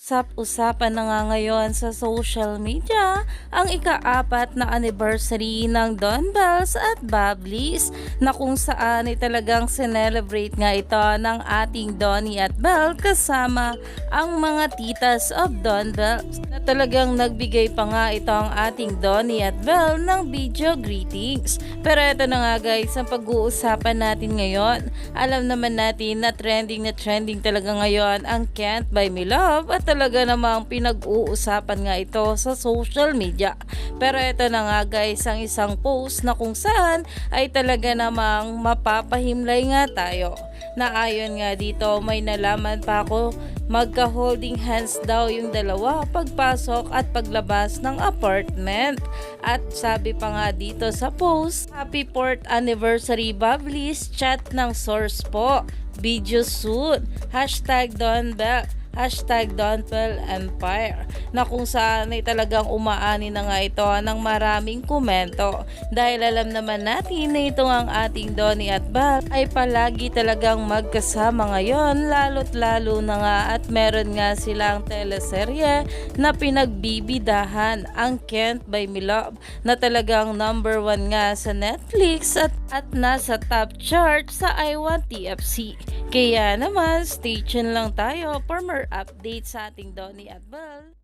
Usap-usapan na nga ngayon sa social media ang ikaapat na anniversary ng Don Bells at Bablis na kung saan ay talagang celebrate nga ito ng ating Donnie at Belle kasama ang mga titas of Don na talagang nagbigay pa nga ito ang ating Donnie at Belle ng video greetings. Pero ito na nga guys ang pag-uusapan natin ngayon. Alam naman natin na trending na trending talaga ngayon ang Can't Buy Me Love at talaga namang pinag-uusapan nga ito sa social media. Pero ito na nga guys ang isang post na kung saan ay talaga namang mapapahimlay nga tayo. Na ayon nga dito may nalaman pa ako magka-holding hands daw yung dalawa pagpasok at paglabas ng apartment. At sabi pa nga dito sa post, Happy 4th Anniversary Bablis chat ng source po. Video shoot. Hashtag Don Bell. Hashtag Donpel Empire na kung saan ay talagang umaani na nga ito ng maraming komento dahil alam naman natin na ito ang ating Donnie at Bal ay palagi talagang magkasama ngayon lalo't lalo na nga at meron nga silang teleserye na pinagbibidahan ang Kent by Milove na talagang number one nga sa Netflix at, at nasa top chart sa I1 TFC. Kaya naman, stay tuned lang tayo for more updates sa ating Donnie at Bal.